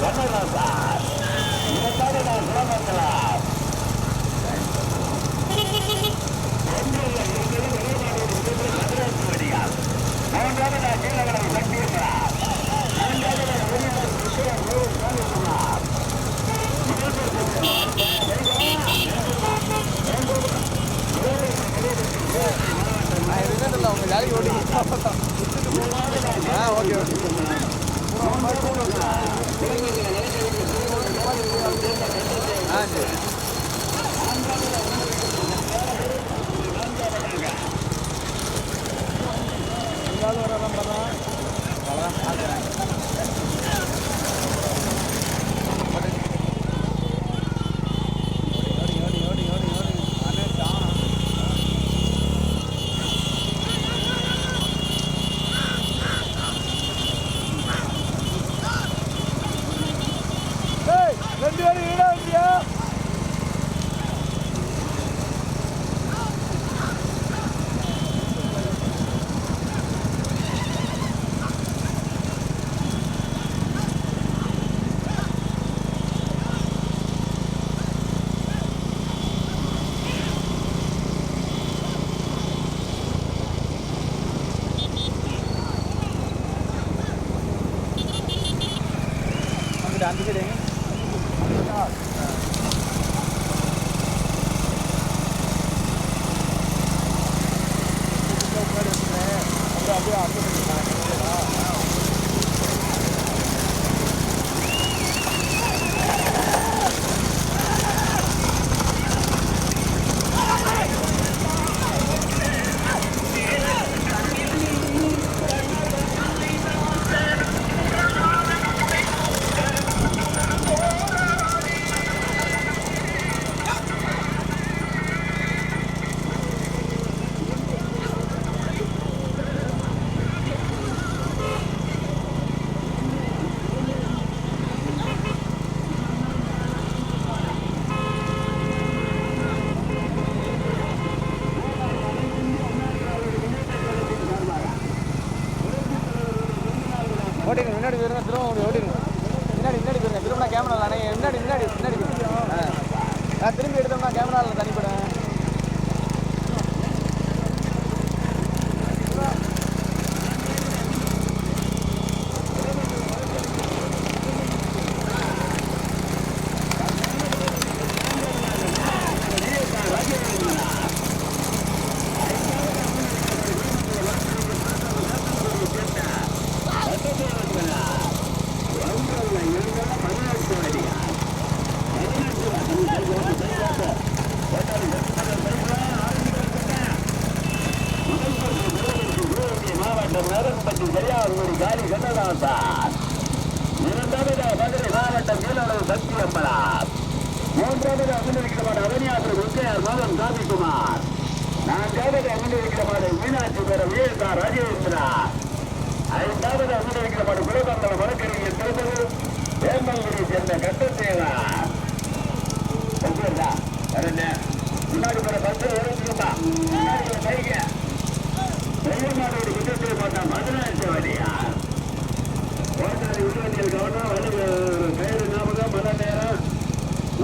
நான் Kalau orang-orang, kalau ada. चांदी से देंगे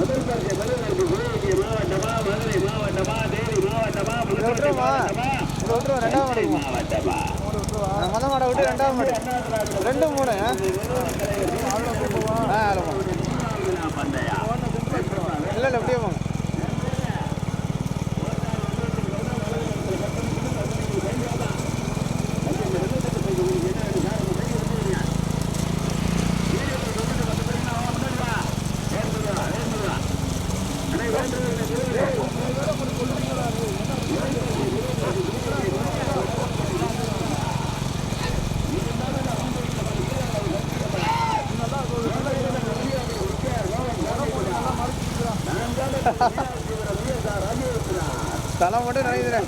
முதற்கருத்தை பதினெட்டு கோரிக்கை மாவட்டமா மதுரை மாவட்டமா தேனி மாவட்டமா புதுக்கோட்டை மாவட்டமா மொதல் மாட தலை மட்டும் நினைக்கிறேன்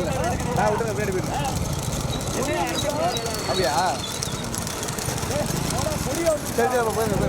இல்லை நான் விட்டு பேர் போயிட்டேன் அப்படியா சரி சரி போயிருங்க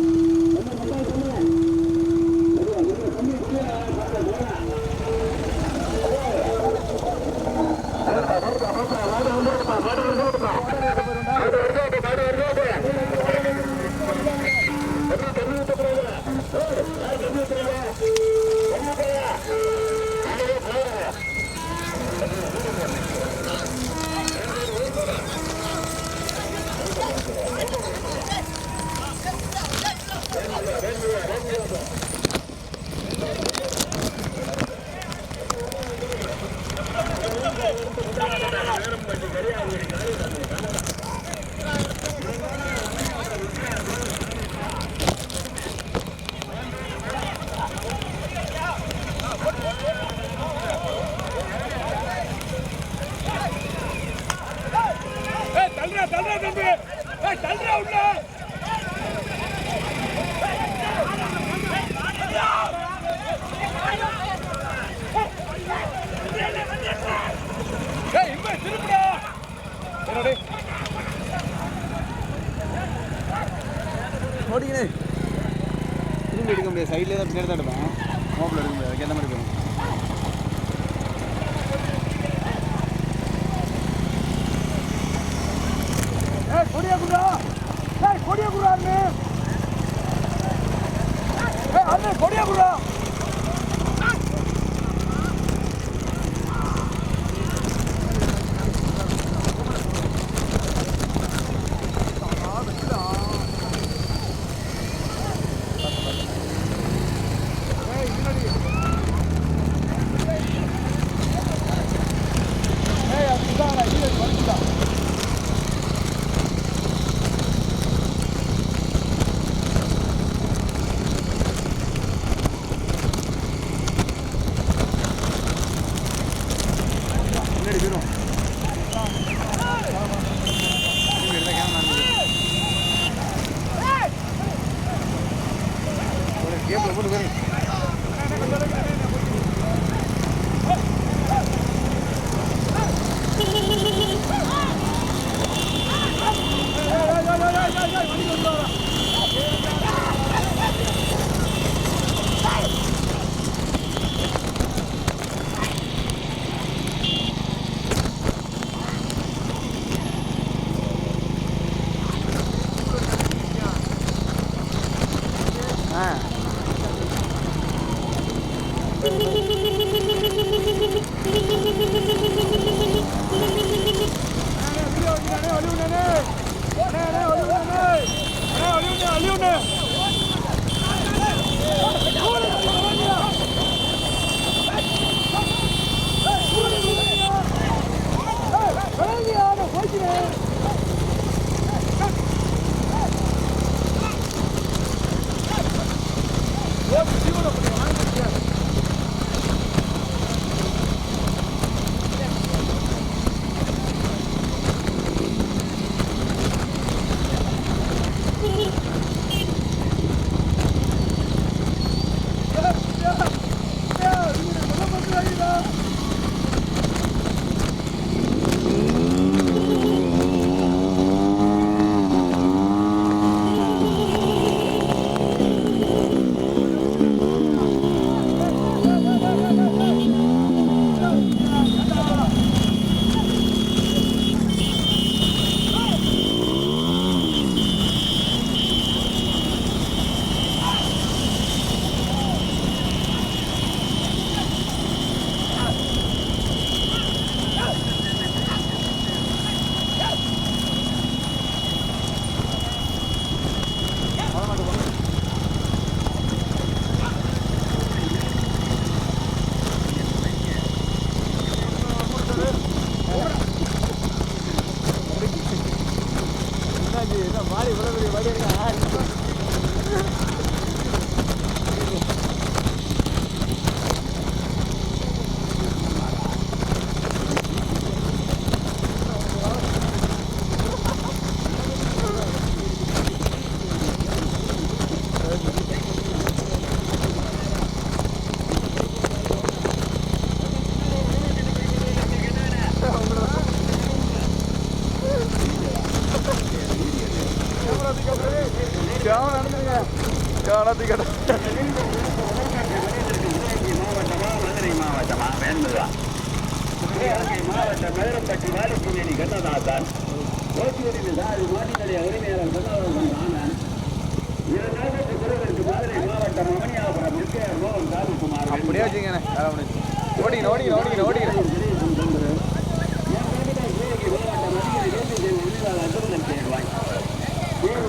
சைட்லேயே தான் பின்னாடி தான் எடுப்பேன். மோப்பில் எடுக்க முடியாது. அதுக்கு மாதிரி போயிடும். கொடியா குடா கொடியா குடா அண்ணே. கொடியா குடா அப்படியே வச்சுக்கண்ணே வேற ஒன்று ஓடிங்க ஓடிங்க ஓடிங்க ஓடிங்க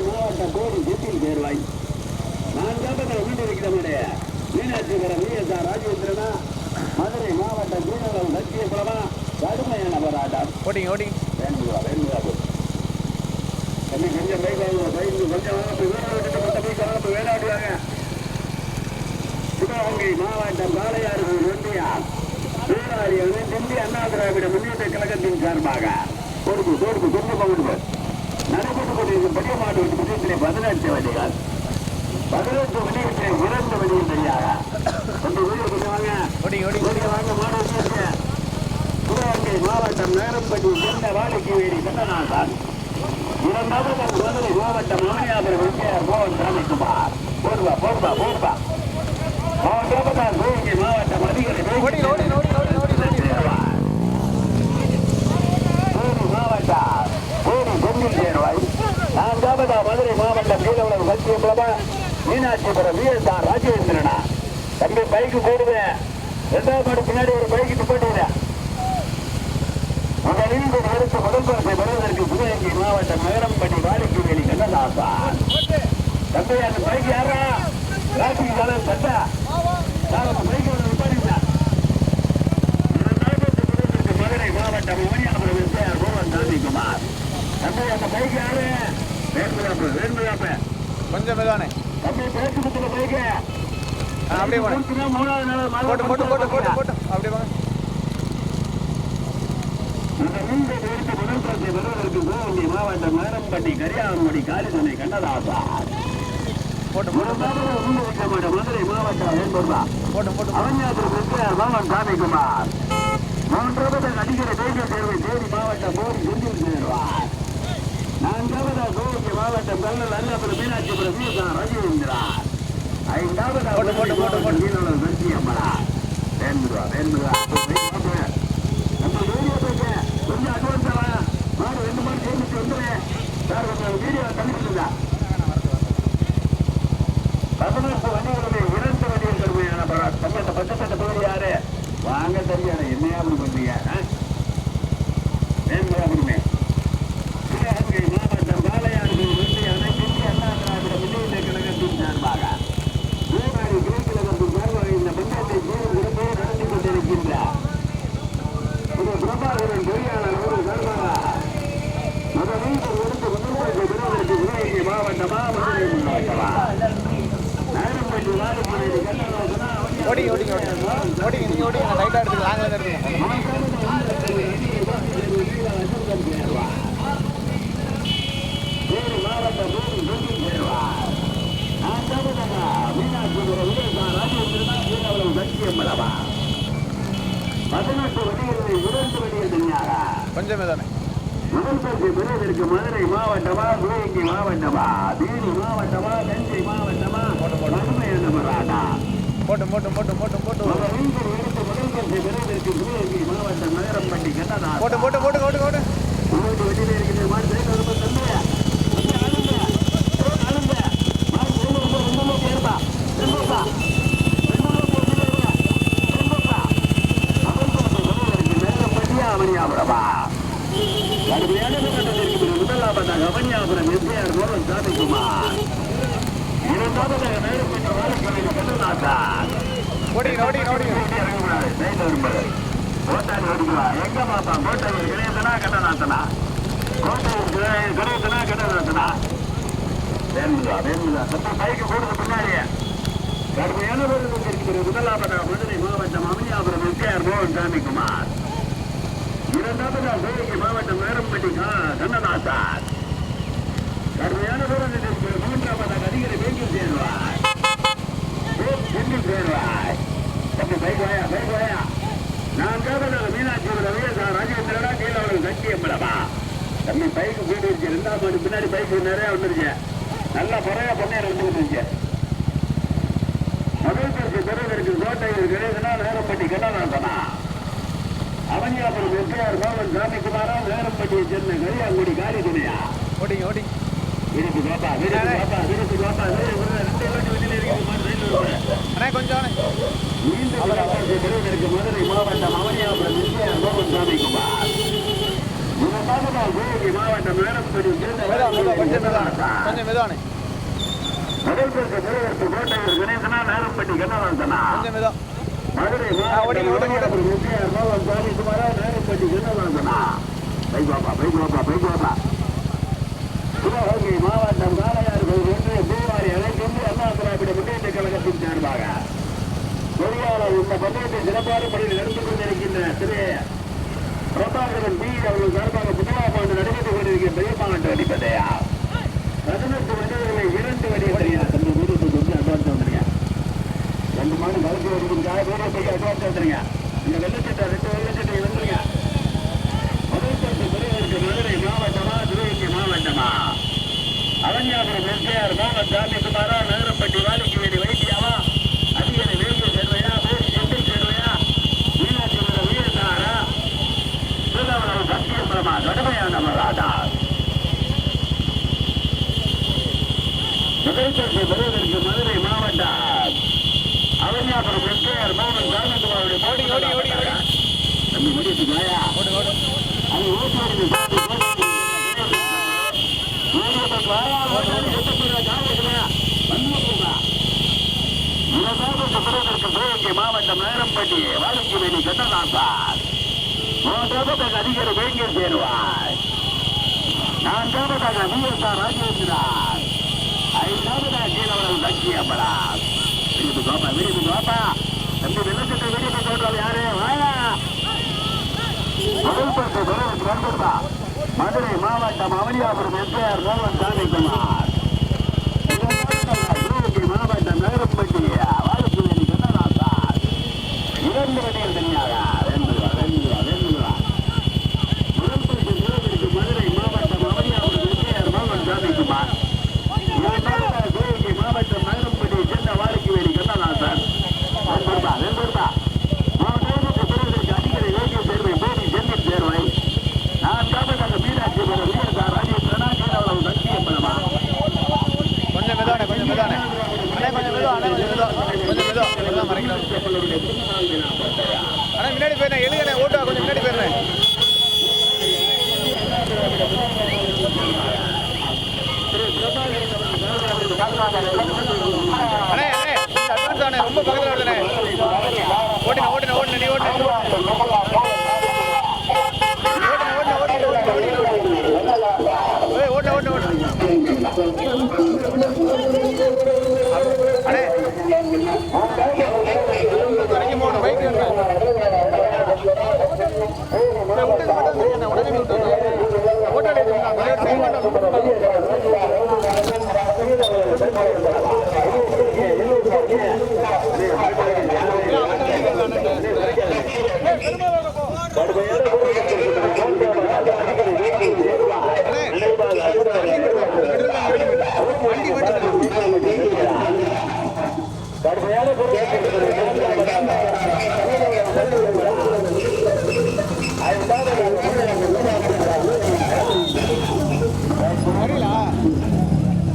மாவட்டம் கோடி ஜெட்டில் வீடு இருக்கிறவனுடைய மீனாட்சிபுரம் விஎஸ்ஆர் ராஜேந்திரனா மதுரை மாவட்டம் தூணகம் லட்சியபுரமா கடுமையான போராட்டம் ஓடிங்க ஓடிங்க வேண்டுவா வேண்டுவா கொஞ்சம் கொஞ்சம் பைக் வாங்க கொஞ்சம் போய் வேலை விட்டுட்டு மொத்த பைக் வாங்க போய் வேலை விடுவாங்க சிவகங்கை மாவட்டம் காளையாறு ஒன்றியார் சூறாரி தெந்தி அண்ணா திராவிட முன்னேற்ற கழகத்தின் சார்பாக கொடுக்கு கொடுக்கு கொண்டு. பகுதி நடைபெற்றுக் கொண்டிருக்கும் பெரிய மாட்டு விஷயத்திலே பதினெட்டு வண்டிகள். பதினெட்டு வண்டிகளை இறந்த வண்டியில் தெரியாத கொஞ்சம் வீடு வாங்க. வாங்க மாடு வச்சிருக்க சிவகங்கை மாவட்டம் நேரம்பட்டி சென்ன வாடிக்கை வேடி கண்ணநாதன் இரண்டாவது மதுரை மாவட்டம் மாமியாபுரம் எம்ஜிஆர் மோகன் சாமிக்குமார் போடுவா போடுவா போடுவா மதுரை மாவட்டம் Keezhavalavu Sathyaprabha Meenakshipuram V S R ராஜேந்திரனா தம்பி பைக்கு போடுவேன் ரெண்டாவது மாடு பின்னாடி ஒரு பைக்கு துப்பட்டுவேன் முதலில் ஒரு அடுத்த முதல் பெறுவதற்கு சிவகங்கை மாவட்டம் நகரம்பட்டி வாடிக்கைவேலி கண்ணதாசா தம்பி அந்த பைக் யாரா? மதுரை மாவட்டம் மணியாபுரம் எஸ்ஆர் மோகன் சாமிக்குமார் தம்பி அந்த பைக் யாரு வேண்டுதாப்பு வேண்டுதாப்பு கொஞ்சம் மெதுவானே. தம்பி பேச்சு குத்துல அப்படியே மூணாவது நாள் போட்டு போட்டு போட்டு போட்டு போட்டு. அப்படியே வாங்க இந்த முதல் பரிசை பெறுவதற்கு மாவட்டம் மேரம்பட்டி கரியாமடி காளிதுணை கண்ணதாசா போட்டு போட்டு மதுரை மாவட்டம் வேண்டுதா போட்டு போட்டு. அவஞ்சாத்திர பெற்றார் மோகன் சாமிக்குமார் மூன்றாவது நடிகர் தேசிய தேர்வு தேனி மாவட்டம் போடி செந்தில் சேர்வார் நான்காவது சிவகங்கை மாவட்டம் கல்லூர் அல்லாபுரம் மீனாட்சிபுரம் வீசார் ரஜிந்திரா ஐந்தாவது போட்டு, போட்டு, போட்டு, போட்டு. மீனவர் சக்தி அம்மனா வேண்டுவா வேண்டுவா நம்ம வீடியோ பேச கொஞ்சம் அட்வான்ஸா வா மாடு ரெண்டு மாடு சேர்ந்துட்டு வந்துடுறேன் சார் கொஞ்சம் வீடியோ தள்ளி விட்டுருந்தா பதினெட்டு வண்டிகளுடைய இரண்டு வண்டிகள் கடுமையான போராட்டம் தம்பி அந்த பச்சை யாரு வாங்க தெரியாது. என்னையா அப்படி பண்றீங்க ஆ? அப்படிமே சிவகங்கை மாவட்டம் பாலையாறு ஒன்றிய அனைத்து அண்ணா திராவிட முன்னேற்ற கழகத்தின் சார்பாக ஊராடி கிழக்கிழகத்தின் சார்பாக இந்த பஞ்சாயத்தை சீரும் சிறப்போடு நடத்தி கொண்டிருக்கின்றார் இது பிரபாகரன் பொறியாளர் ஒரு சார்பாக முதலில் எடுத்து முதல்வருக்கு மாவட்டமா மதுரை மாவட்டமா? ஓடிங்க ஓடிங்க ஓடிங்க. ஓடிங்க நீங்கள் ஓடிங்க. நான் லைட்டாக இரண்டு வடிகள் தனியாரா கொஞ்சம் மெதுவானே. முதல் பரிசு பெறுவதற்கு மதுரை மாவட்டமா சிவகங்கை மாவட்டமா தேனி மாவட்டமா தஞ்சை மாவட்டமா மராட்டா போட்டு போட்டு போட்டு போட்டு போட்டு. போட்டு போட்டு போட்டு போட்டு போட்டு. உங்களோட வெளியில இருக்கிற மாதிரி சேர்த்து ரொம்ப தந்தையா அழுங்க அழுங்க மாதிரி ரொம்ப ரொம்ப ரொம்ப பேருப்பா திரும்பப்பா முதலாவதாக அவனியாபுரம் எஸ்ஆர் மோகன் சாமிக்குமார் இரண்டாவதாக நேரப்பட்ட வாழக்கலை கண்ணதாசா ஓடிங்க ஓடிங்க ஓடிங்க கோட்டாளி ஓடிக்குவா எங்க பாப்பா கோட்டாளி கிடையாதுனா கட்டநாத்தனா கோட்டாளி கிடையாதுனா கட்டநாத்தனா வேணுதா வேணுதா சத்த பைக்கு போடுறது பின்னாடியே கடுமையான பேர் இருக்கிற முதலாவதா மதுரை மாவட்டம் அமனியாபுரம் எஸ்ஆர் மோகன் சாமிக்குமார் இரண்டாவதா சிவகங்கை மாவட்டம் நேரம்பட்டி கண்ணதாசார் கடுமையான பேர் இருக்கிற அதிகாரி வேங்கில் சேர்வார் செந்தில் சேர்வாய் தம்பி பைக் வாயா பைக் வாயா நான் கேட்கறது மீனாட்சி ரவியா ராஜேந்திரனா கீழே அவருக்கு சக்தி எம்பளமா தம்பி பைக்கு போயிட்டு இருக்கு. ரெண்டாம் மாடு பின்னாடி பைக் நிறைய வந்துருச்சு நல்ல முறையா பொண்ணை எடுத்துக்கிட்டீங்க முதல் பரிசு பெறுவதற்கு கோட்டையில் கிடையாதுன்னா நேரப்பட்டி கண்ணாசனா அவனியாபுரம் எஸ்ஆர் மோகன் சாமிக்குமாரா நேரப்பட்டியை சேர்ந்த கரியாங்குடி காலி துணையா ஓடிங்க ஓடிங்க விருது பாப்பா ரெண்டு அண்ணே கொஞ்சம் மதுரை மாவட்டம் அவனியாபுரம் எஸ்ஆர் மோகன் சாமிக்குமார் மாவட்டம் கொஞ்சம் மெதுவா முதல் பரிசு பெறுவதற்கு கோட்டையில் கணேசனா நேரப்பட்டி கண்ணதாசனா கொஞ்சம் மதுரை குமாரா நேரப்பட்டி கண்ணதாசனா பைக் பாப்பா பைக் பாப்பா பைக் பாப்பா சிவகங்கை மாவட்டம் காளையார்கள் ஒன்றிய பூவாரி அனைத்து இந்திய அண்ணா திராவிட முன்னேற்ற கழகத்தின் சார்பாக பொறியாளர் இந்த பந்தயத்தை சிறப்பான பணியில் நடந்து கொண்டிருக்கின்ற திரு. பிரபாகரன் பி. அவர்கள் சார்பாக முதலாம் ஆண்டு நடைபெற்றுக் கொண்டிருக்கின்ற பெரியமாண்டு அடிப்பதையா பதினெட்டு வண்டிகளை இரண்டு வண்டிகள் தம்பி வீடு வந்து அட்வான்ஸ் வந்துருங்க ரெண்டு மாதம் கலந்து வருவதற்காக வீடியோ போய் அட்வான்ஸ் வந்துருங்க இந்த வெள்ளச்சட்டை ரெண்டு வெள்ளச்சட்டை வந்துருங்க முதல் பரிசு மதுரை மாவட்டமா சிவகங்கை மாவட்டமா? அவன்யாபுரம் எஸ்ஆர் மோகன் சாமிக்குமாரா நகரப்பட்டி வாலிக்குவேலி வீடு அதிகரை வேம்பு சேர்வையா வேறு சென்று சேர்வையா மீனாட்சி வீரனாரா திருவண்ணாமலை சத்தியபுரமா கடுமையானவராதா முதல் மதுரை மாவட்டம் அவன்யாபுரம் எஸ்ஆர் மோகன் சாமிக்குமாருடைய ஓடி, ஓடி, ஓடி, ஓடி. தம்பி முடிச்சு காயா ஓடு ஓடு அது ஓட்டுறது மாவட்டம் நேரம்பட்டி வாழைக்குவேலி கண்ணதாசார் மூன்றாவதாக வேங்கர் சேருவார் நான்காவதாக விஎஸ்ஆர் ராஜேந்திரார் ஐந்தாவதாக கீழவர்கள் லட்சியப்படா விருது கோப்பா விருது கோப்பா தம்பி வெள்ளச்சட்டை வெளியே சொல்றாள் யாரு? வாயா. முதல் பரிசு பெறுவதற்கு நண்பர்களா மதுரை மாவட்டம் அவனியாபுரம் எஸ்ஆர் மோகன் சாமி குமார் மாவட்டம் நகரப்பட்டி வாழப்புவேலி கண்ணதாசார் இரண்டு வண்டிகள் தனியாக. Hallelujah.